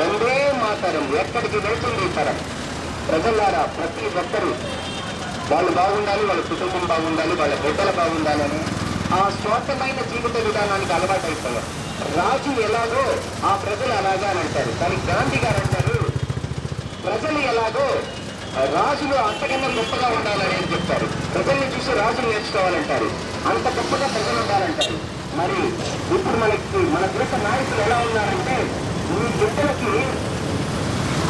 వందే మాతరం ఎక్కడికి వెళ్తుంది ఈ తరం? ప్రజలారా ప్రతి ఒక్కరూ వాళ్ళు బాగుండాలి వాళ్ళ కుటుంబం బాగుండాలి వాళ్ళ బిడ్డలు బాగుండాలని ఆ స్వార్థమైన జీవిత విధానానికి అలవాటు అయిపోయారు రాజు ఎలాగో ఆ ప్రజలు అలాగా అని అంటారు. కానీ గాంధీ గారు అంటారు ప్రజలు ఎలాగో రాజులు అంతకన్నా గొప్పగా ఉండాలని అని చెప్తారు. ప్రజల్ని చూసి రాజులు నేర్చుకోవాలంటారు. అంత గొప్పగా ప్రజలు ఉండాలంటారు. మరి ఇప్పుడు మనకి మన దేశ నాయకులు ఎలా ఉన్నారంటే ఈ బిడ్డలకి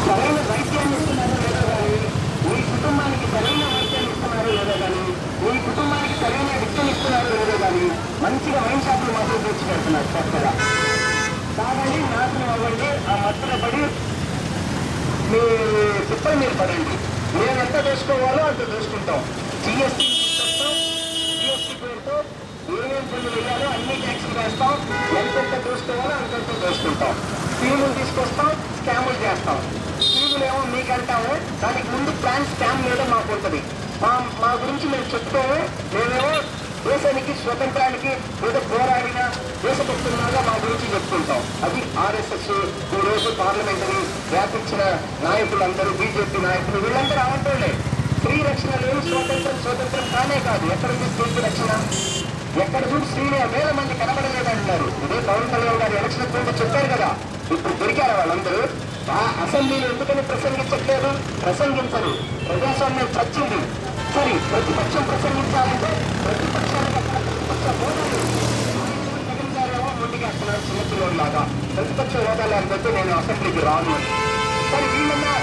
సరైన వైద్యాన్ని ఇస్తున్నారో లేదో కానీ మీ కుటుంబానికి సరైన వైద్యాన్ని ఇస్తున్నారో లేదో కానీ మీ కుటుంబానికి సరైన విద్యను ఇస్తున్నారో లేదో కానీ మంచిగా మైండ్ షాపులు మాత్రం తెచ్చి పెడుతున్నారు కొత్తగా తాగండి నాశనం అవ్వండి ఆ మత్తులో పడి మీ తిప్పలు మీరు పడండి మేము ఎంత దోసుకోవాలో అంత దోసుకుంటాం జిఎస్టీ జిఎస్టీ పేరుతో ఏమేమి పనులు వేయాలో అన్ని ట్యాక్స్లు వేస్తాం ఎంతెంత దోసుకోవాలో చేసుకుంటాం స్కీములు తీసుకొస్తాం స్కాములు చేస్తాం. స్కీములు ఏమో మీకంటాము దానికి ముందు ప్లాన్ స్కామ్ మీద మాకు ఉంటుంది మా మా గురించి మేము చెప్తాము మేమేమో దేశానికి స్వతంత్రానికి ఏదో పోరాడిన దేశభక్తులాగా మా గురించి చెప్పుకుంటాం అది ఆర్ఎస్ఎస్ ఈ రోజు పార్లమెంటరీ వ్యాపించిన నాయకులందరూ బీజేపీ నాయకులు వీళ్ళందరూ అవంటోళ్ళే స్త్రీ రక్షణ లేని స్వతంత్రం స్వతంత్రం కానే కాదు. ఎక్కడ ఉంది ఎక్కడ చూసి స్త్రీని వేల మంది కనబడలేదంటున్నారు. ఇదే పవన్ కళ్యాణ్ గారు ఎలక్షన్ ముందు చెప్పారు కదా. ఇప్పుడు దొరికారు వాళ్ళందరూ? ఆ అసెంబ్లీలో ఎందుకని ప్రసంగించట్లేదు? ప్రసంగించరు. ప్రజాస్వామ్యం చచ్చింది. సరే ప్రతిపక్షం ప్రసంగించాలంటే ప్రతిపక్షానికి అక్కడ ప్రతిపక్ష హోదాలు జగన్ గారేమో ముందుకేస్తున్నారు లాగా ప్రతిపక్ష హోదా లేకపోతే నేను అసెంబ్లీకి రాను. సరే వీళ్ళన్నా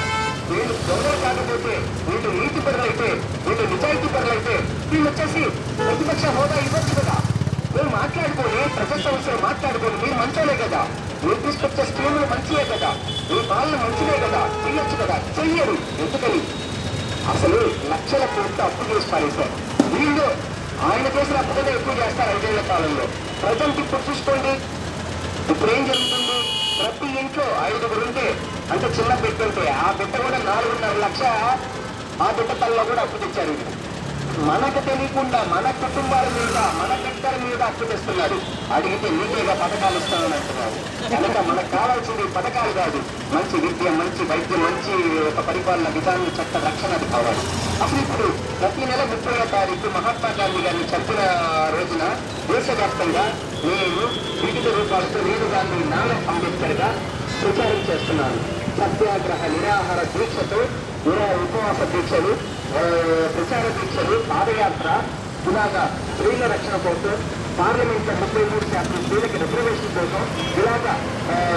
వీళ్ళు దొంగలు కాకపోతే వీళ్ళు నీతి వీళ్ళు వచ్చేసి ప్రతిపక్ష హోదా ఇవ్వచ్చు కదా. మేము మాట్లాడుకొని ప్రజా సమస్యలు మాట్లాడుకొని మీరు మంచోలే కదా. మీరు తీసుకొచ్చే స్కీములు మంచివే కదా. మీ పాలన మంచిదే కదా. చెయ్యొచ్చు కదా. చెయ్యరు. ఎందుకని? అసలు లక్షల కోట్లు అప్పు చేసి పారేశారు వీళ్ళు ఆయన చేసిన అప్పు కన్నా ఎక్కువ చేస్తారు ఐదేళ్ళ కాలంలో. ప్రజెంట్ ఇప్పుడు చూసుకోండి. ఇప్పుడు ఏం జరుగుతుంది? ప్రతి ఇంట్లో ఐదుగురు ఉంటే అంటే చిన్న బిడ్డ ఉంటే ఆ బిడ్డ కూడా నాలుగున్నర లక్ష ఆ బిడ్డ తల్లలో కూడా అప్పు తెచ్చారు. మనకు తెలియకుండా మన కుటుంబాల మీద మన బిడ్డల మీద అప్పు తెస్తున్నాడు. అడిగితే నీకేగా పథకాలు ఇస్తానని అంటున్నారు కనుక మనకు కావాల్సింది పథకాలు కాదు. మంచి విద్య మంచి వైద్యం మంచి ఒక పరిపాలన విధానం చట్ట రక్షణ అది కావాలి. అసలు ఇప్పుడు ప్రతి నెల ముప్పై తారీఖు మహాత్మా గాంధీ గారిని చెప్పిన రోజున దేశవ్యాప్తంగా నేను వివిధ రూపాలతో నేను గాంధీ నాన్న అంబేద్కర్గా ప్రచారం చేస్తున్నాను సత్యాగ్రహ నిరాహార దీక్షతో నిరా ఉపవాస దీక్షలు ప్రచార దీక్షలు పాదయాత్ర ఇలాగా స్త్రీల రక్షణ కోసం పార్లమెంట్ ముప్పై మూడు శాతం స్త్రీలకి రిజర్వేషన్ కోసం ఇలాగా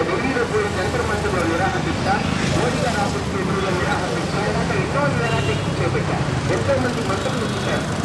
ఢిల్లీలో పోయి జంతర్ మంత్రిలో నిరాహార దీక్ష